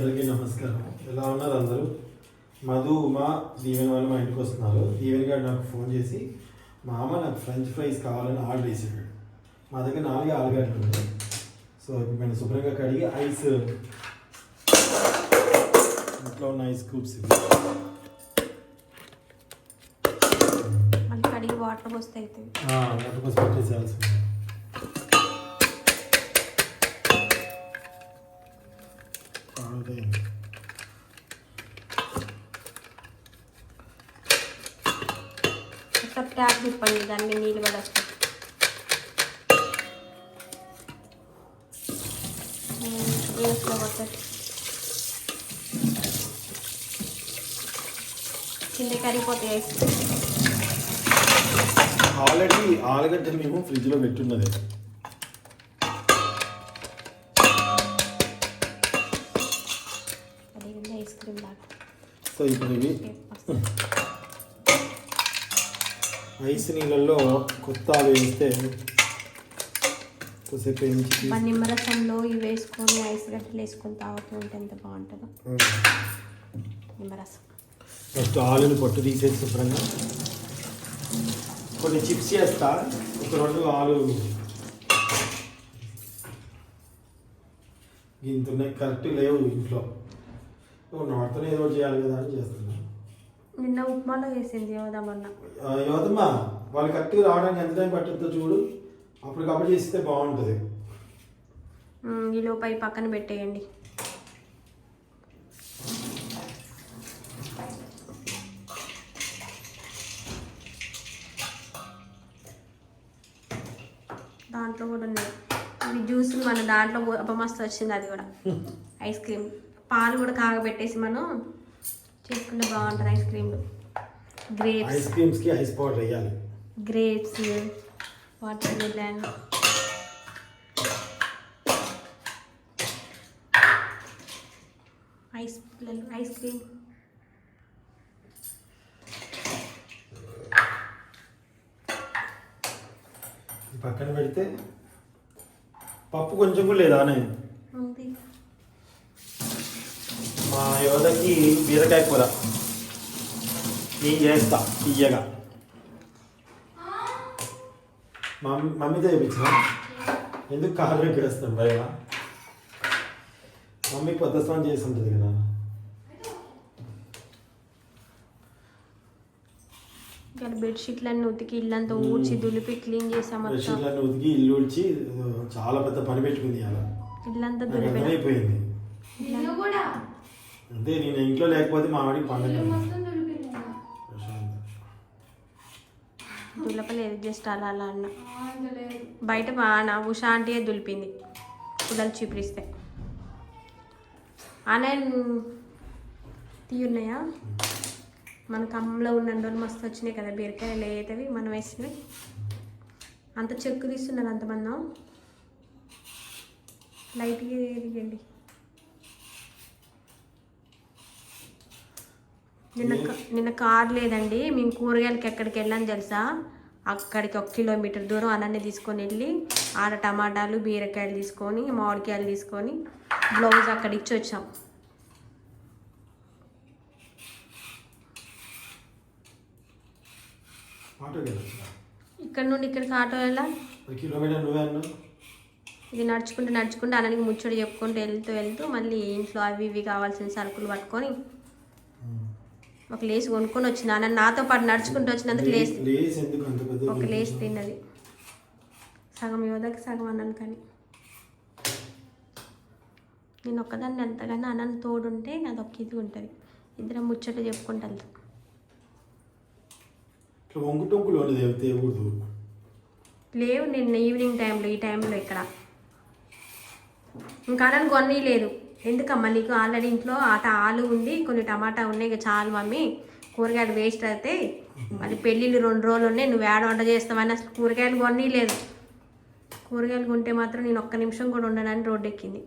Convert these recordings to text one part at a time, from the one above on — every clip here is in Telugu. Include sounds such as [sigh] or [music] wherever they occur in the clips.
అందరికీ నమస్కారం. ఎలా ఉన్నారు అందరూ? మధు ఉమా దీవెన్ వాళ్ళు మా ఇంటికి వస్తున్నారు. దీవెన్ గారు నాకు ఫోన్ చేసి మా అమ్మ నాకు ఫ్రెంచ్ ఫ్రైస్ కావాలని ఆర్డర్ చేసాడు మా దగ్గర నాలుగు ఆలుగడ్డలు ఉన్నాయి. సో ఇప్పుడు నేను శుభ్రంగా కడిగి ఐస్ ఇంట్లో ఉన్న ఐస్ క్యూబ్స్ వాటర్ పోస్తే వాటర్ కోసం పెట్టేసేయాల్సింది పాడైంది. ఒకసారి ట్యాప్ తిప్పండి దాని నీళ్ళు కూడా వస్తాయి వేస్ట్లో కింద కరిగిపోతాయి ఆల్రెడీ ఆలుగడ్డ మేము ఫ్రిడ్జ్లో పెట్టున్నది. సో ఇప్పుడు ఇవి. ఐస్ నీళ్ళల్లో కొత్త ఆలు వేస్తే కొద్దిసేపు వేయించి నిమ్మరసంలో ఇవి వేసుకొని ఐస్ గడ్డలు వేసుకొని తాగుతూ ఉంటే ఎంత బాగుంటుందో. నిమ్మరసం. ఫస్ట్ ఆలుని పొట్టు తీసేసి శుభ్రంగా కొన్ని చిప్స్ చేస్తా. ఒక రెండు ఆలు ఇంత ఉన్నాయి కరెక్ట్ లేవు ఇంట్లో. ఏదో చేయాలి కదా అని నిన్న ఉప్మాలో వేసింది యోదా మొన్న. ఆ, యువతమ్మా వాళ్ళు కరెక్ట్గా రావడానికి ఎంత టైం పట్టుద్దో చూడు. అప్పటికప్పుడు చేస్తే బాగుంటుంది. పక్కన పెట్టేయండి. దాంట్లో కూడా ఉన్నాయి. ఇవి జ్యూస్ మన దాంట్లో మస్తు వచ్చింది అది కూడా. Ice cream. పాలు కూడా కాగబెట్టేసి మనం చేసుకుంటే బాగుంటుంది ఐస్ క్రీమ్ గ్రేప్స్ ఐస్ క్రీమ్స్కి ఐస్ పౌడర్ వేయాలి. Grapes watermelon ice ice cream పక్కన పెడితే పప్పు కొంచెం కూడా లేదా యోధకి బీరకాయ కూర. నేను చేస్తా తీయగా మమ్మీ మమ్మీతో చేయించిన ఎందుకు కారు ఎక్కేస్తాం భయ మమ్మీ కొత్త స్నానం చేసి ఉంటుంది కదా. ఇక్కడ బెడ్షీట్లన్నీ ఉతికి ఇల్లంతా ఊడ్చి దులిపి క్లీన్ చేసాం బెడ్షీట్లన్నీ ఉతికి ఇల్లు ఉడిచి చాలా పెద్ద పని పెట్టుకుంది అలా ఇల్లంతా దులిపి. అర్థమైపోయింది. నిన్ను కూడా. అంతే నేను ఇంట్లో లేకపోతే మా ఆవిడకి పండుగ. దులపలేదు జస్ట్ అలా అలా అన్న. బయట బాగా ఉషా ఆంటీయే దులిపింది. పిల్లలు చూపిస్తే. ఆన్లైన్ తీయున్నాయా? మన కమ్మంలో ఉన్న రోజులు మస్తు వచ్చినాయి కదా బీరకాయలు ఏతవి మనం వేసినవి. అంత చెక్కు తీస్తున్నారు అంతమంది. లైట్గా ఎదిగండి నిన్న నిన్న కార్ లేదండి. మేము కూరగాయలకి ఎక్కడికి వెళ్ళాం తెలుసా? అక్కడికి ఒక కిలోమీటర్ దూరం అనన్ని తీసుకొని వెళ్ళి ఆడ టమాటాలు బీరకాయలు తీసుకొని మామిడికాయలు తీసుకొని బ్లౌజ్ అక్కడ ఇచ్చి వచ్చాం? ఇక్కడ నుండి ఇక్కడికి ఆటో వెళ్ళా ఒక కిలోమీటర్ నువ్వే అన్నావు. ఇది నడుచుకుంటూ నడుచుకుంటూ అన్ననికి ముచ్చడి చెప్పుకుంటూ వెళ్తూ వెళ్తూ మళ్ళీ ఇంట్లో అవి ఇవి కావాల్సిన సరుకులు పట్టుకొని ఒక లేస్ కొనుక్కొని వచ్చిన. అన్న నాతో పాటు నడుచుకుంటూ వచ్చినందుకు లేస్ ఒక లేస్ తిన్నది. సగం యోధకి సగం అన్నాను కానీ. నేను ఒక్కదాన్ని ఎంతగానో అన్నను తోడుంటే అది ఒక ఇది ఉంటుంది. ఇద్దరం ముచ్చట చెప్పుకుంటూ. లేవు నిన్న ఈవినింగ్ టైంలో ఈ టైంలో ఇక్కడ. ఇంకా అనని కొన్ని లేదు ఎందుకమ్మా నీకు ఆల్రెడీ ఇంట్లో ఆట ఆలు ఉంది కొన్ని టమాటా ఉన్నాయి ఇక చాలు మమ్మీ. కూరగాయలు వేస్ట్ అయితే మళ్ళీ పెళ్ళిళ్ళు రెండు రోజులు ఉన్నాయి నువ్వు ఏడ వంట చేస్తావని అసలు కూరగాయలు కొన్నీ లేదు కూరగాయలు కొంటే మాత్రం నేను ఒక్క నిమిషం కూడా ఉండనని రోడ్డు ఎక్కింది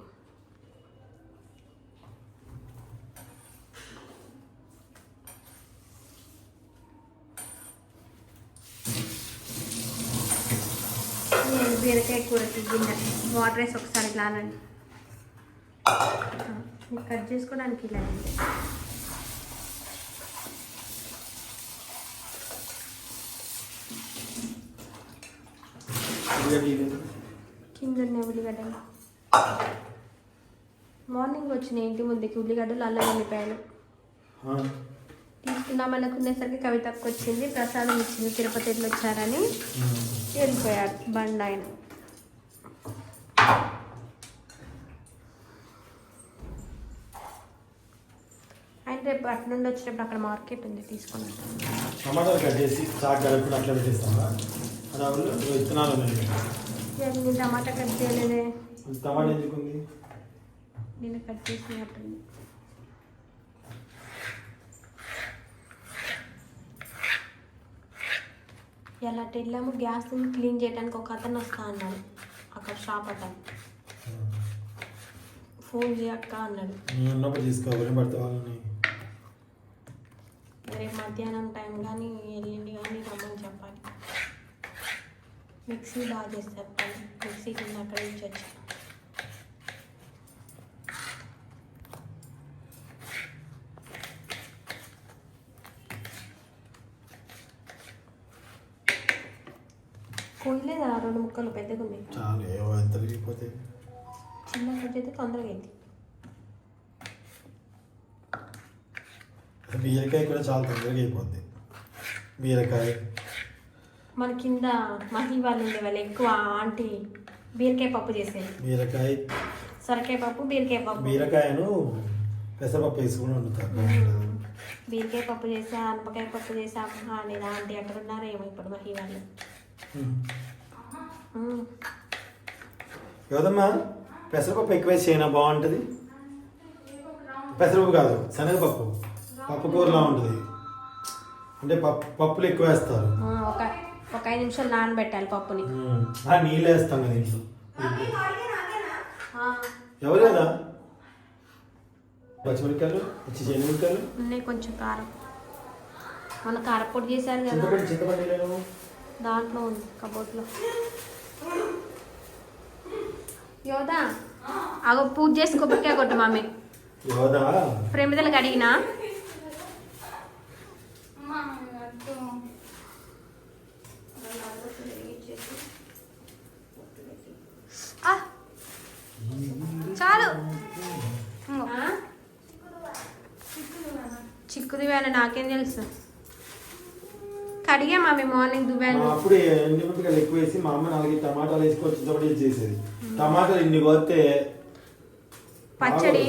బీరకాయ కూరకి గిన్నె వాటర్ వేసి ఒకసారి ఇట్లా కట్ చేసుకోవడానికి ఇలా. ఉల్లిగడ్డ. కింద ఉన్నాయి ఉల్లిగడ్డలు మార్నింగ్ వచ్చిన ఇంటి ముందుకి ఉల్లిగడ్డలు అల్లం ఆ, తీసుకుందాం అనుకునేసరికి కవితకు వచ్చింది ప్రసాదం ఇచ్చింది తిరుపతి వెళ్ళి వచ్చారని ఉమ్. వెళ్ళిపోయాడు బండి ఆయన ఆయన రేపు అటు నుండి వచ్చేటప్పుడు అక్కడ మార్కెట్ ఉంది తీసుకున్నాను టమాటాలు కట్ చేసి చాక్ కలుపుకుని అట్లా పెట్టేస్తామా విత్తనాలు నేను టమాటా కట్ చేయలేదే. టమాటా ఎందుకు ఉంది? నేను కట్ చేసినట్టుంది. ఎలా వెళ్ళాము గ్యాస్ క్లీన్ చేయడానికి ఒక అతను వస్తా అన్నాడు. అక్కడ షాప్ అతను ఫోన్ చేయక్క అన్నాడు. తీసుకోవాలి పడితే వాళ్ళని. రేపు మధ్యాహ్నం టైం కానీ ఎల్లుండి కానీ రమ్మని చెప్పాలి. మిక్సీ బాగా చేస్తారు పని మిక్సీ కింద అక్కడ నుంచి వచ్చి. కోయలేదా? రెండు ముక్కలు పెద్దగా చాలు విరిగిపోతే చిన్న కట్ అయితే తొందరగా అయింది బీరకాయ కూడా చాలా తొందరగా అయిపోద్ది. బీరకాయ. మన కింద మహి వాళ్ళు ఉండే వాళ్ళు ఎక్కువ ఆంటీ బీరకాయ పప్పు చేసేది. బీరకాయ. సొరకాయ పప్పు బీరకాయ పప్పు. బీరకాయను పెసరపప్పు వేసుకుని వండుతారు. బీరకాయ పప్పు చేసా అనపకాయ పప్పు చేసా. నేను ఆంటీ అక్కడ ఉన్నారేమో ఇప్పుడు మహి వాళ్ళు. ఉమ్. యోదమ్మా పెసరపప్పు ఎక్కువ చేయనా? బాగుంటుంది. పెసరపప్పు కాదు శనగపప్పు. పప్పు కూరలా ఉంటుంది. అంటే పప్పు పప్పులు ఎక్కువ వేస్తారు. ఆ, ఒక ఒక ఐదు నిమిషాలు నానబెట్టాలి పప్పుని. ఆ, నీళ్ళు వేస్తాం కదా ఇంట్లో. ఆ, ఎవరు కదా పచ్చిమిరకాయలు పచ్చి చెనిమిరకాయలు ఉన్నాయి కొంచెం కారం. మన కారపొడి చేశారు కదా. చింతపండు చింతపండు దాంట్లో ఉంది కబోర్డ్లో. యోదా అగో పూజ చేసి కొబ్బరికాయ కొట్టు మమ్మీ యోదా ప్రేమిదలకు అడిగినా అమ్మా, వద్దు. ఆ, చాలు. ఆ? చిక్కుడు వేళ నాకేం తెలుసు. కడిగా మమ్మీ మార్నింగ్ దువ్వాను అప్పుడు ఎక్కువ వేసి మా అమ్మ నాలుగు టమాటాలు చేసేది? టమాటాలు ఇన్ని కొడితే పచ్చడి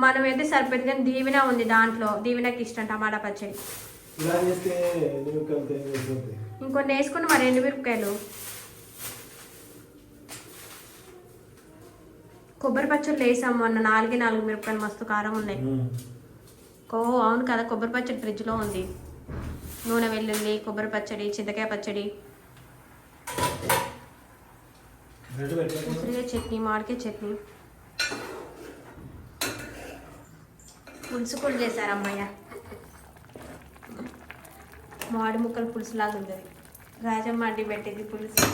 మనం అయితే సరిపోయింది కానీ దీవెన ఉంది దాంట్లో. దీవెనకి ఇష్టం టమాటా పచ్చడి. ఇంకొన్ని వేసుకుని మరి ఎండు మిరపకాయలు? కొబ్బరి పచ్చళ్ళు వేసాం మొన్న నాలుగే నాలుగు మిరపకాయలు మస్తు కారం ఉన్నాయి. ఓ అవును కదా కొబ్బరి పచ్చడి ఫ్రిడ్జ్లో ఉంది. నూనె వెల్లుల్లి కొబ్బరి పచ్చడి చింతకాయ పచ్చడి. ఉసిరికాయ చట్నీ మామిడికాయ చట్నీ. పులుసు కూడా చేశారు అమ్మయ్య. మామిడి ముక్కలు పులుసు లాగా ఉంటుంది రాజమ్మ అండి పెట్టేది పులుసు.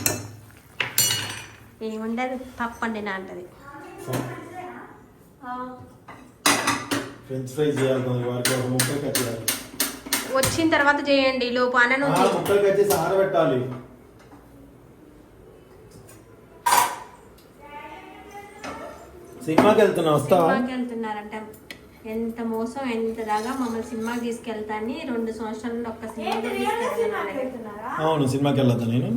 ఏముండదు తప్పండి నా అంటది. ఫ్రెంచ్ ఫ్రై చేయాలి వారికి ఒక ముక్కలు కట్ చేయాలి. వచ్చిన తర్వాత చేయండి లోపు అన్నను ఆ, ముక్కలు కట్ చేసి ఆరబెట్టాలి సినిమాకి వెళ్తున్నా వస్తావా? సినిమాకి వెళ్తున్నారంట. ఎంత మోసం ఎంత దాగా మమ్మల్ని సినిమాకి తీసుకెళ్తాని రెండు సంవత్సరాల నుండి ఒక్క సినిమా అవును సినిమాకి వెళ్ళొద్దా నేను?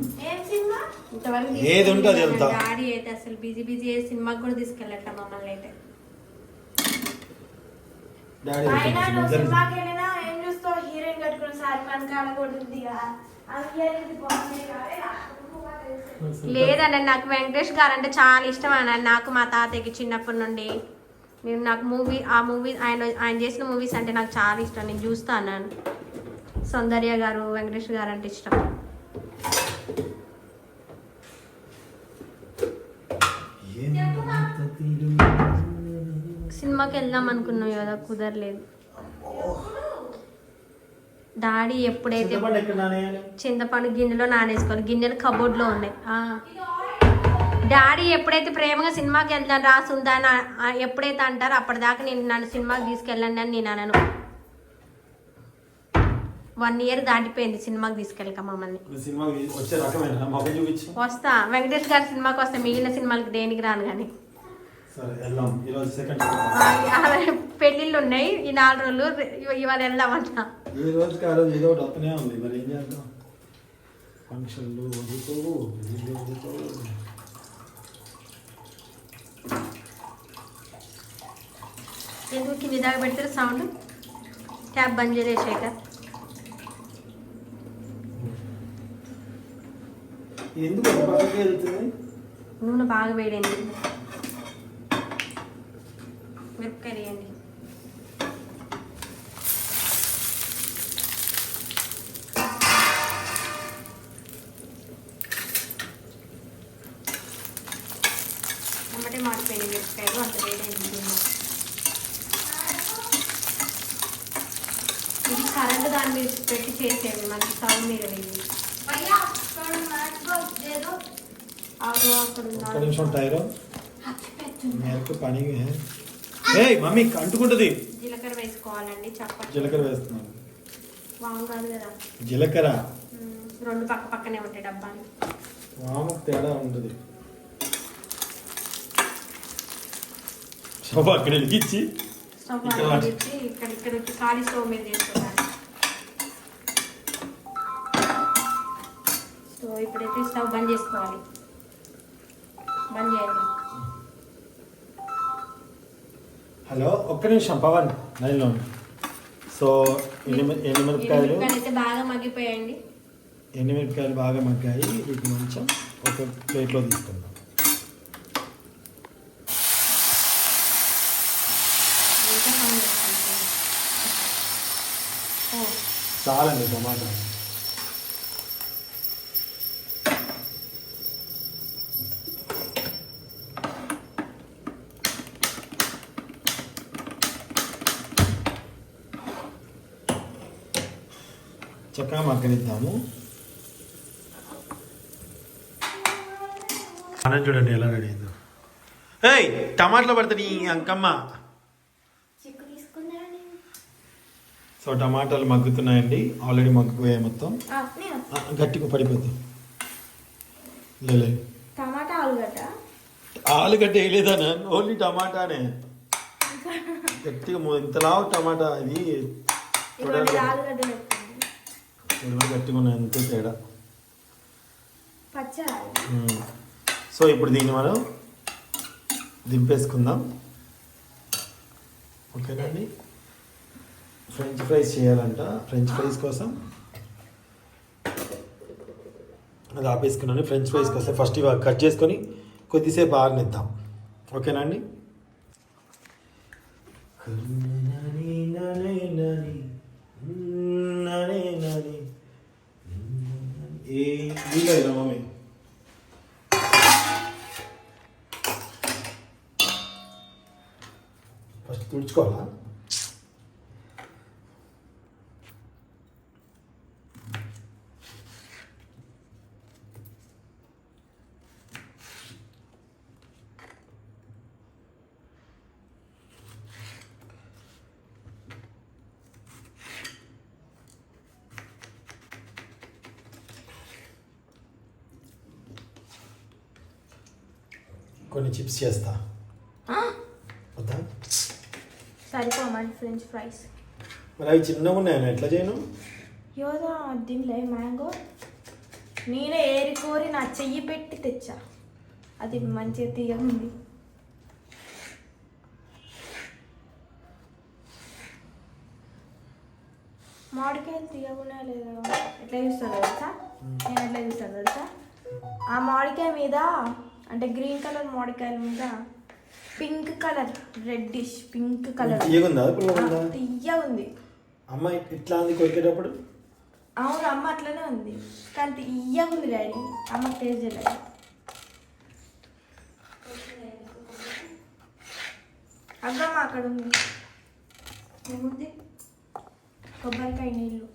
ఇంతవరకు ఏది ఉంటే అది. వెళ్తా. డాడీ అయితే అసలు బిజీ బిజీ ఏ సినిమాకి కూడా తీసుకెళ్ళట మమ్మల్ని అయితే. డాడీ అయినా. నువ్వు సినిమాకి వెళ్ళినా ఏం చూస్తావు? హీరోయిన్ సారీ లేదండి నాకు వెంకటేష్ గారు అంటే చాలా ఇష్టం అన్న. నాకు మా తాతయ్యకి చిన్నప్పటి నుండి నేను నాకు మూవీ ఆ మూవీ ఆయన ఆయన చేసిన మూవీస్ అంటే నాకు చాలా ఇష్టం. నేను చూస్తాను సౌందర్య గారు వెంకటేష్ గారు అంటే ఇష్టం ఎంత తీరు. సినిమాకి వెళ్దాం అనుకున్నాం కదా కుదరలేదు. డాడీ ఎప్పుడైతే చింతపండు గిన్నెలో నానేసుకోవాలి. గిన్నెలు కబోర్డ్లో ఉన్నాయి. డాడీ ఎప్పుడైతే ప్రేమగా సినిమాకి వెళ్తాను రాసి ఉందా అని ఆ- ఎప్పుడైతే అంటారో అప్పటిదాకా నేను నన్ను సినిమాకి తీసుకెళ్ళండి అని నేను అనను. వన్ ఇయర్ దాటిపోయింది సినిమాకి తీసుకెళ్ళక మమ్మల్ని. వస్తా. వెంకటేష్ గారి సినిమాకి వస్తే. మిగిలిన సినిమాలకి దేనికి రాను కానీ వెళ్దాం. పెళ్ళిళ్ళు ఉన్నాయి. ఈ నాలుగు రోజులు ఇవ- ఇవాళ వెళ్దామంట ఈ రోజుకి ఆ రోజు ఏదో ఒకటి వస్తూనే ఉంది. మరి ఏం చేద్దాం? ఫంక్షన్లు వదులుకోవు పెళ్ళిళ్ళు వదులుకోవు. ఎందుకు కింది దాకా పెడతారు? సౌండ్? ట్యాబ్ బంద్ చేయలేదు శేఖర్. ఎందుకు పక్కకి వెళ్తుంది? నూనె బాగా వేడండి. మిరపకాయ వేయండి. మాడిపోయింది మిరపకాయలు అంత వేడైంది. ఇది కరెంట్ దాని మీద పెట్టి చేసేది మనకి స్టవ్ మీద వేయండి. ఒక్క నిమిషం టైరో. మేరకు పని ఏయ్ మమ్మీ అంటుకుంటుంది జీలకర్ర వేసుకోవాలండి చప్పటి జీలకర్ర వేస్తున్నాను. వాము కాదు. కదా జీలకర్ర. రెండు పక్క పక్కనే ఉంటాయి డబ్బాలు. వాము తేడా ఉంటుంది శోభ అక్కడ వెలిగించి స్టవ్ చేసి ఇక్కడ ఇక్కడ ఖాళీ స్టవ్ మీద చేసుకుంటాను సో ఇప్పుడైతే స్టవ్ బంద్ చేసుకోవాలి. బంద్ చేయండి హలో ఒక్క నిమిషం పవన్ లైన్లో. సో ఎండు ఎండుమిరపకాయలు మిరపకాయలు? అయితే బాగా మగ్గిపోయాయండి. ఎండుమిరపకాయలు బాగా మగ్గాయి? వీటిని కొంచెం ఒక ప్లేట్లో తీసుకుందాం. చాలండి టమాటా చక్కగా మగ్గనిద్దాము అన్నం చూడండి ఎలా రెడీ అయిందో. ఏయ్ టమాటాలు పడతాయి నీ అంకమ్మ. సో టమాటాలు మగ్గుతున్నాయండి. ఆల్రెడీ మగ్గిపోయాయి మొత్తం. గట్టిగా పడిపోద్ది లేలే టమాటా ఆలుగడ్డ. ఆలుగడ్డ వేయలేదా ఓన్లీ టమాటానే. [laughs] గట్టిగా మొ- ఇంతలా టమాటా ఇది. ఇవన్నీ చూడండి గట్టిగా ఉన్నాయి అంతే తేడా. సో ఇప్పుడు దీన్ని మనం దింపేసుకుందాం. ఓకేనండి ఫ్రెంచ్ ఫ్రైస్ చేయాలంట. ఫ్రెంచ్ ఫ్రైస్ కోసం. అది ఆపేసుకున్నాను. ఫ్రెంచ్ ఫ్రైస్ కోసం ఫస్ట్ ఇవి కట్ చేసుకొని కొద్దిసేపు ఆరనిద్దాం. ఓకేనండి ఏ వీలేదు మమ్మీ ఫస్ట్ తుడుచుకోవాలా కొన్ని చిప్స్ చేస్తా. వద్దా? సరిపోమని ఫ్రెంచ్ ఫ్రైస్. మరి అవి చిన్నగా ఉన్నాయని ఎట్లా చేయను? యోదా దీనిలో మ్యాంగో. నేనే ఏరి కోరి నా చెయ్యి పెట్టి తెచ్చా. అది మంచిగా తీయగా ఉంది. మామిడికాయలు తీయకుండా లేదా? ఎట్లా చూస్తాను తెలుసా? నేను ఎట్లా చూస్తాను తెలుసా? ఆ మామిడికాయ మీద అంటే గ్రీన్ కలర్ మామిడికాయల మీద pink colour reddish pink colour. తీయగుందా తీయ ఉంది? అమ్మ ఇట్లా అంది కొరికేటప్పుడు? అవును అమ్మ అట్లనే ఉంది. కానీ తీయగా ఉంది డాడీ. అమ్మ టేస్ట్ చేయలేదు. అగ్గమ్మ అక్కడ ఉంది. ఏముంది? కొబ్బరికాయ నీళ్ళు.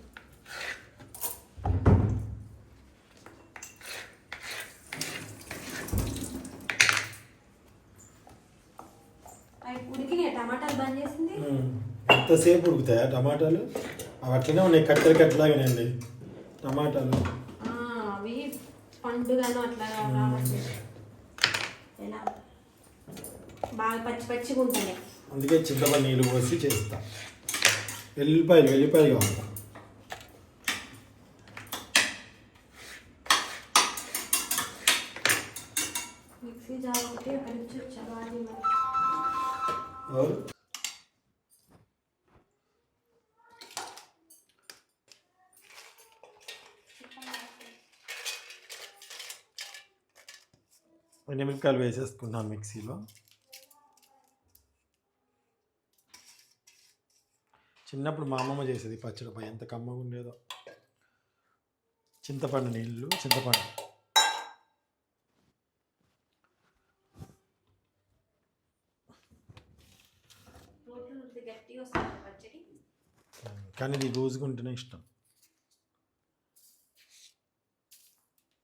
ఎంతసేపు ఉడుకుతాయా టమాటాలు? అవి అట్లనే ఉన్నాయి కట్టెలు కట్టలాగానండి టమాటాలు. అవి పండుగను అట్లా ఎలా? బాగా పచ్చి పచ్చిగా ఉంటున్నాయి అందుకే చింతపండు నీళ్ళు పోసి చేస్తా. వెల్లిపాయలు వెల్లిపాయలు కావాలి. మిక్సీ జార్ ఒకటి మరి और ఎనిమిరకాయలు వేసేసుకున్నాను మిక్సీలో. చిన్నప్పుడు మా అమ్మమ్మ చేసేది పచ్చడి పై ఎంత కమ్మగా ఉండేదో. చింతపండు నీళ్ళు చింతపండు రోట్లు రుద్ది గట్టిగా వస్తుంది పచ్చడి కానీ ఇది లూజ్గా ఉంటేనే ఇష్టం.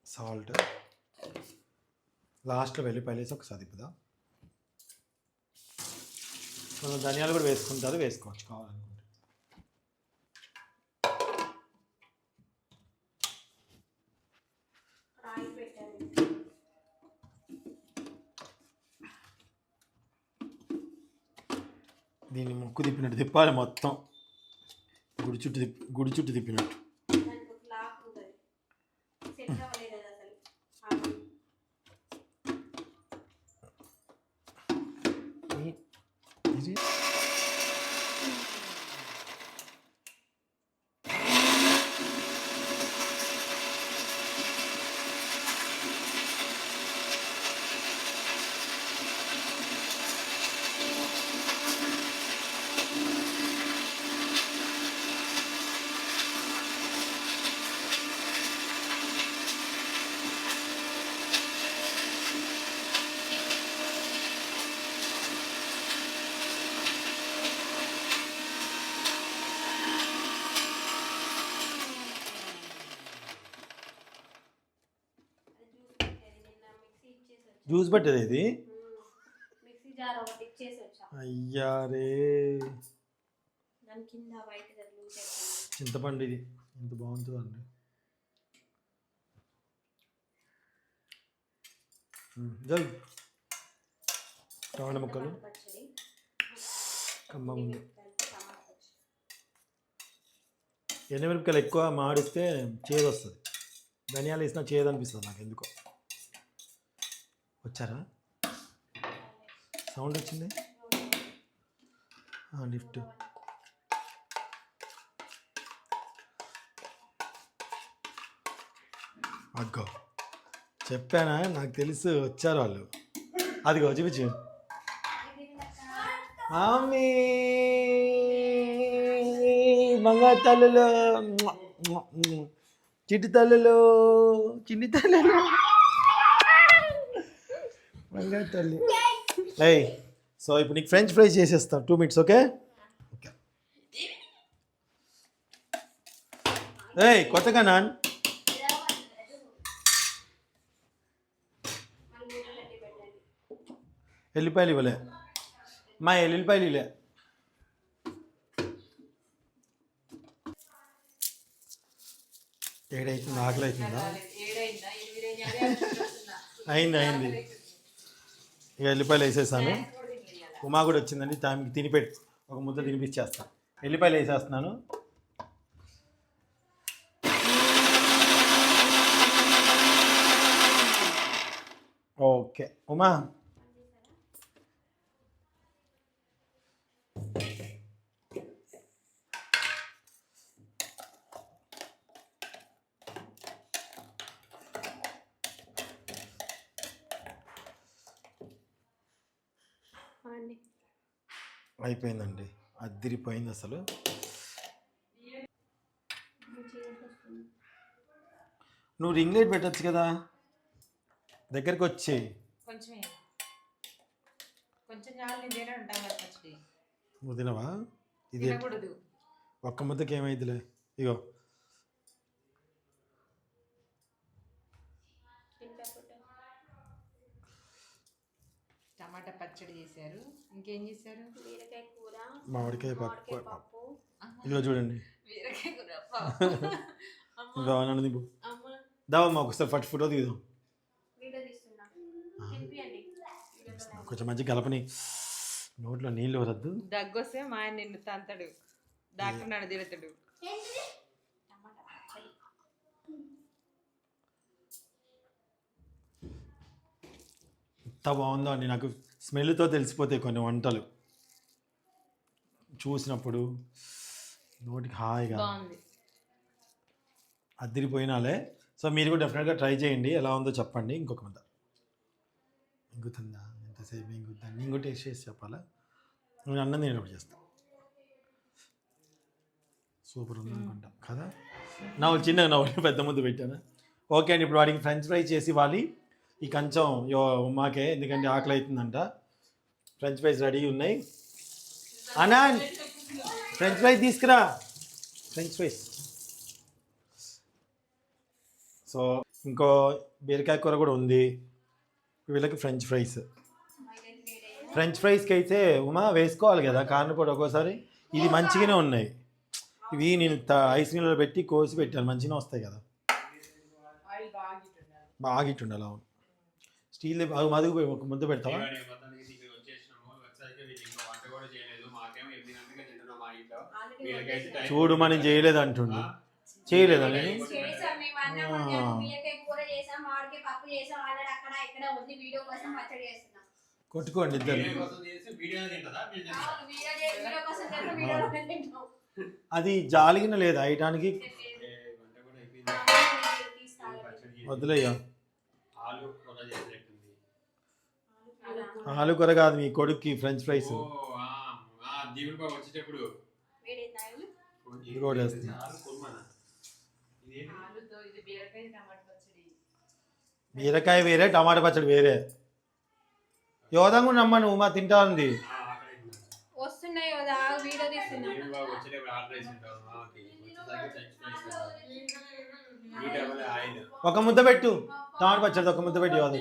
సాల్ట్. లాస్ట్లో వెల్లిపాయలు వేసి ఒకసారి ఇప్పుదా మనం ధనియాలు కూడా వేసుకుంటారు వేసుకోవచ్చు కావాలనుకుంటే. దీన్ని ముక్కు తిప్పినట్టు తిప్పాలి మొత్తం. గుడి చుట్టూ తిప్పి గుడి చుట్టూ తిప్పినట్టు కింద వైట్ లూజ్ అయిపోయింది చింతపండు ఇది. ఎంత బాగుంటుందండి జల్. టమాటా ముక్కలు. కమ్మగా ఉంది. ఎండుమిరపకాయలు ఎక్కువ మాడిస్తే చేదు వస్తుంది ధనియాలు వేసినా చేదు అనిపిస్తుంది నాకు ఎందుకో. వచ్చారా? సౌండ్ వచ్చింది? లిఫ్ట్. అగ్గో. చెప్పానా? నాకు తెలుసు వచ్చారు వాళ్ళు. అదిగో చూపించు ఆమె. మగ తల్లులో. చిటి తల్లులో. చిన్ని తల్లులో. తల్లి ఏయ్ సో ఇప్పుడు నీకు ఫ్రెంచ్ ఫ్రైస్ చేసేస్తా టూ మినిట్స్ ఓకే? ఓకే. ఏయ్ కొత్తగా నాన్. ఎల్లిపాయలు ఇవ్వలే. మా ఎల్లిపాయలు ఇలే ఏడైతుంది ఆకలి [laughs] అవుతుందా అయింది అయింది. ఇక ఎల్లిపాయలు వేసేసాను ఉమా కూడా వచ్చిందండి టైంకి తినిపెట్టి ఒక ముద్ద తినిపించేస్తా. ఎల్లిపాయలు వేసేస్తున్నాను. ఓకే. ఉమా అయిపోయిందండి. అద్దిరిపోయింది అసలు. నువ్వు రింగ్ లైట్ పెట్టచ్చు కదా. దగ్గరికి వచ్చి నువ్వు తినవా? ఇది ఒక్క ముద్దకి ఏమైందిలే ఇగో టమాటా పచ్చడి చేశారు. ఇంకేం చేశారు? బీరకాయ కూర మామిడికాయ పప్పు. ఇదిగో చూడండి. బీరకాయ కూర పప్పు. [laughs] అమ్మ. దావమ్మా ఒకసారి ఫట్ ఫోటో తినిపియండి కొంచెం మంచి కలపని. నోట్లో నీళ్ళు వరద్దు దగ్గు వస్తే మా ఆయన నిన్ను తంతాడు. డాక్టర్ నన్ను తిడతాడు. ఎంత బాగుందో అండి నాకు? స్మెల్తో తెలిసిపోతాయి కొన్ని వంటలు. చూసినప్పుడు నోటికి హాయిగా అద్దరిపోయినాలే సో మీరు కూడా డెఫినెట్గా ట్రై చేయండి. ఎలా ఉందో చెప్పండి. ఇంకొక ముద్ద. ఇంగుతుందా ఎంతసేపు ఇంగుద్దా నేను కూడా టేస్ట్ చేసి చెప్పాలా? నేను అన్నం తినేటప్పుడు చేస్తాను సూపర్ ఉంది అనుకుంటా. కదా? నా చిన్న నవ్వు పెద్ద ముద్దు పెట్టాను? ఓకే అండి. ఇప్పుడు వాడికి ఫ్రెంచ్ ఫ్రై చేసి ఇవ్వాలి. ఈ కంచం యో ఉమ్మాకే ఎందుకంటే ఆకలి అవుతుందంట ఫ్రెంచ్ ఫ్రైస్ రెడీ ఉన్నాయి. అనాన్ ఫ్రెంచ్ ఫ్రైస్ తీసుకురా. ఫ్రెంచ్ ఫ్రైస్ సో ఇంకో బీరకాయ కూర కూడా ఉంది. వీళ్ళకి ఫ్రెంచ్ ఫ్రైస్ ఫ్రెంచ్ ఫ్రైస్కి అయితే ఉమా వేసుకోవాలి కదా కారణ పొడి ఒక్కోసారి. ఇది మంచిగానే ఉన్నాయి. ఇవి నేను త- ఐస్ క్రీమ్లో పెట్టి కోసి పెట్టాను మంచిగా వస్తాయి కదా. బాగా ఇటు ఉండాలి అవును. స్టీల్ మదుగు పోయి ఒక ముద్ద పెడతావా? ఇవాళ మొత్తానికి ఇక్కడ వచ్చేసినాము. వచ్చేసరికి వీళ్ళు ఇంకా వంట కూడా చేయలేదు. మాకేమో ఎనిమిది గంటలకే తింటున్నాం మా ఇంట్లో. వీళ్ళకైతే టైం చూడు మనం చేయలేదు అంటుండు. చేయలేదా నేను చేసాం మేము అన్నం వండాము బీరకాయ కూర చేసాం మామిడికాయ పప్పు చేసాం ఆల్రెడీ అక్కడ ఇక్కడ ఉంది వీడియో కోసం పచ్చడి చేస్తున్నాం. కొట్టుకోండి ఇద్దరు. అది జాలిగిన లేదు చేసి వదిలేయ్యా. ఆలు కూర కాదు మీ కొడుక్కి ఫ్రెంచ్ ఫ్రైస్. బాబు వచ్చేటప్పుడు? ఇది కూడా వేస్తుంది. బీరకాయ టమాటా పచ్చడి. బీరకాయ వేరే టమాటా పచ్చడి వేరే. యోధంగా నమ్మ నువ్వు మా తింటా ఉంది. వస్తున్నాయి కదా వీడియో తీస్తున్నాం. ఒక ముద్ద పెట్టు. టమాటా పచ్చడి ఒక ముద్ద పెట్టి యోధ.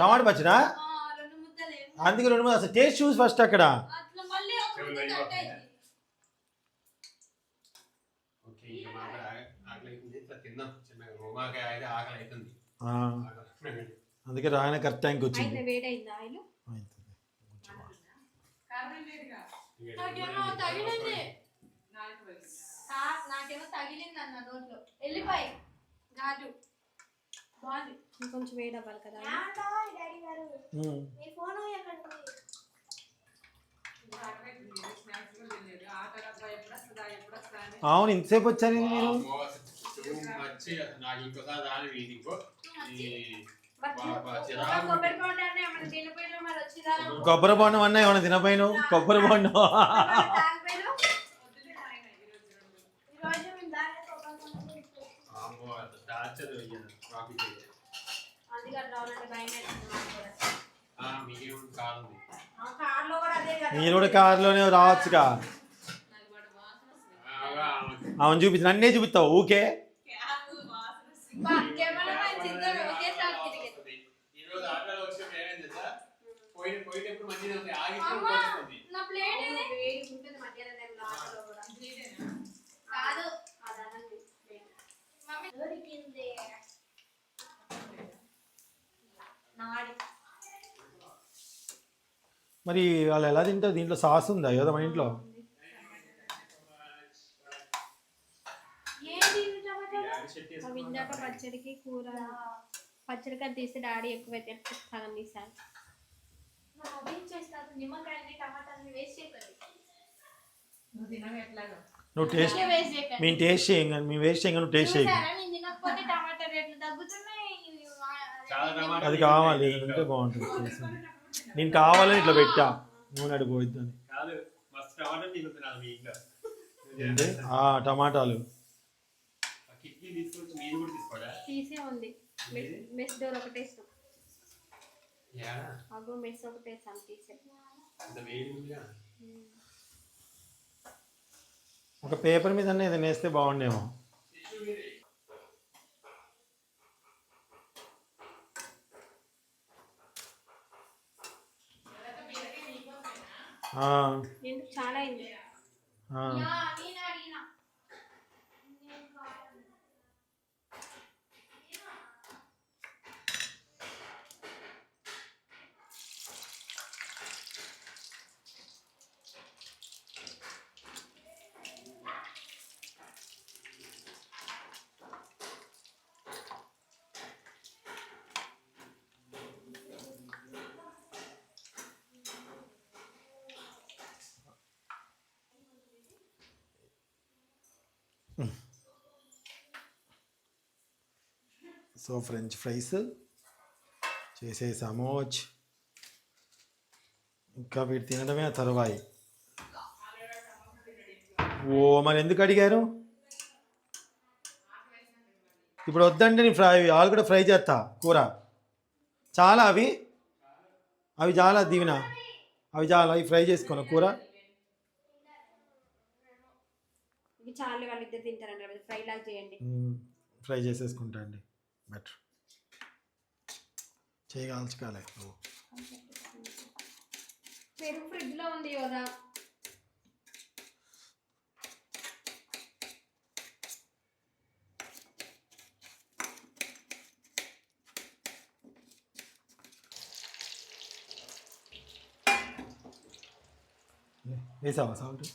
టమాటా పచ్చడా? అందుకే రెండు అసలు టేస్ట్ చూసి ఫస్ట్ అక్కడ. అందుకే రాయన కరెక్ట్ టైంకి వచ్చింది. అయితే వేడైందా ఆయిల్? అవుతుంది. కారణం లేదుగా ఇక నాకేమో తగిలింది. అన్న నోట్లో వెళ్ళిపోయి. గాజు బాగుంది ఇంకొంచెం వేడి అవ్వాలి కదా. అవును ఇంతసేపు వచ్చారు మీరు. కొబ్బరి తినిపోయినా బొండం అన్న ఏమైనా తినపోయినావు? కొబ్బరి బొండం. తాగిపోయినా మీరు కూడా కారులోనే రావచ్చుగా. అవును చూపించి. నన్నే చూపిస్తావు ఊకే క్యాబ్ వాసన వస్తుంది బా, కెమెరామెన్ చిత్రం ఒకేసారి తిరిగేది. ఈ రోజు ఆటోలో వచ్చినప్పుడు ఏమైంది తెలుసా? పోయి పోయేటప్పుడు మంచిగా ఉంది ఆగితే అమ్మా, పోతుంది నా ప్లేట్ ఏది? వేడి ఉంటుంది మధ్యాహ్నం టైంలో ఆటోలో కూడా ఇదేనా? కాదు అదనండి వేడి. మమ్మీ దొరికింది నాడి మరి వాళ్ళు ఎలా తింటారు? దీంట్లో సాస్ ఉందా? ఏదో మన ఇంట్లో. అవి ఇందాక పచ్చడికి కూర. పచ్చడి కట్ తీస్తే డాడీ సగం తీసాను టమాటాని వేస్ట్ చేయకండి. నువ్వు టేస్ట్ మేము టేస్ట్ చేయం కానీ మేము వేస్ట్ చేయం కానీ నువ్వు టేస్ట్ చేయి అది కావాలి అంటే బాగుంటుంది. నేను కావాలని ఇట్లా పెట్టా. నూనె అడిపోయిద్ది అని కాదు మస్తు టమాటా మిగులుతున్నారు మీ ఇంట్లో ఏంటి ఆ, టమాటాలు ఆ కిటికీ తీసుకొచ్చి మీరు కూడా తీసుకోడా తీసే ఉంది మెస్- మెస్ డోర్ ఒకటి వేస్తాం ఏడా అగో మెస్ ఒకటి వేస్తాం తీసే అంత వేడి ఉందిగా ఒక పేపర్ మీద ఏదైనా వేస్తే బాగుండేమో టిష్యూ మీరే ఆ, నేను చాలా అయింది సో ఫ్రెంచ్ ఫ్రైస్ చేసేసామోచ్ ఇంకా వీటి తినడమే తరువాయి. ఓ మరి ఎందుకు అడిగారు? ఇప్పుడు వద్దంటే నేను ఫ్రై ఆలు కూడా ఫ్రై చేస్తా కూర. చాలా అవి? అవి చాలా దీవెన? అవి చాలా అవి ఫ్రై చేసుకోను కూర. ఫ్రై చేసేసుకుంటా అండి. బెటర్. చేయగాల్చుకోలే ఓ. పెరుగు ఫ్రిడ్జ్లో ఉంది యోదా వేసావా సాల్ట్?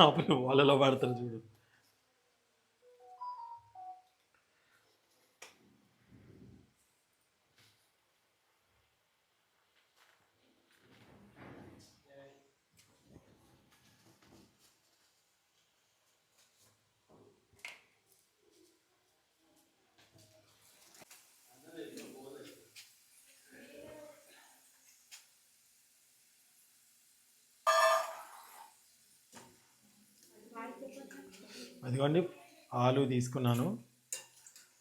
చేపలు వాళ్ళలో పడతారు చూడు. అదిగోండి ఆలు తీసుకున్నాను.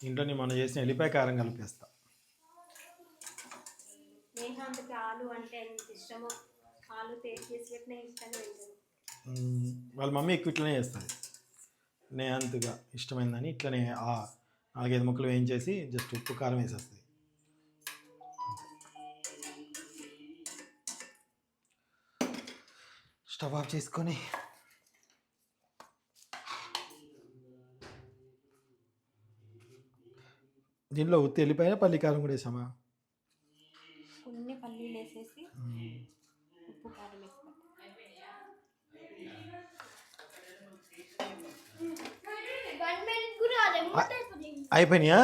ఇంట్లో నేను మొన్న చేసిన ఎల్లిపాయ కారం కలిపేస్తా. ఆలు అంటే ఇష్టమో ఆలు. వాళ్ళ మమ్మీ ఎక్కువ ఇట్లనే చేస్తుంది. నేను అంతగా ఇష్టమైందని ఇట్లనే ఆ నాలుగైదు ముక్కలు వేయించేసి జస్ట్ ఉప్పు కారం వేసేస్తుంది. స్టవ్ ఆఫ్ చేసుకొని దీనిలో ఉత్తి వెళ్ళిపోయినా పల్లి కారం కూడా వేసామా? కొన్ని పల్లీలు వేసేసి ఉప్పు కారం అయిపోయినాయా?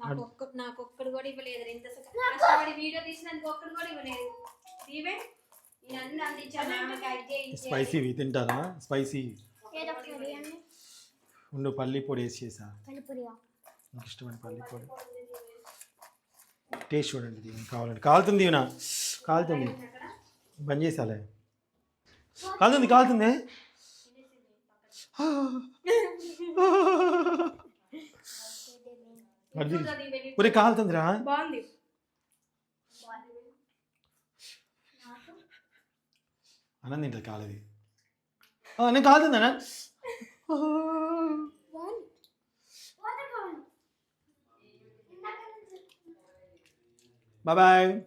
నాకు ఒక్క నాకు ఒక్కడు కూడా ఇవ్వలేదు ఇంత కష్టపడి వీడియో తీసినందుకు ఒక్కడు కూడా ఇవ్వలేదు. ఇవే? నేను అన్ని అందించాను ఆమెకి అయితే ఇచ్చే స్పైసీ తింటారా? స్పైసీ. ఉండు పల్లి పొడి వేసి చేసా. నాకు ఇష్టమైన పల్లి పొడి. టేస్ట్ చూడండి దీని కావాలంటే. కాలుతుంది ఈయన కాలుతుంది. బంద్ చేసాలే కాలుతుంది కాలుతుంది. ఒరే కాలుతుందిరా. అన్నం తింటుంది కాలది. నేను కాలుతుంది? అన్న 拜拜。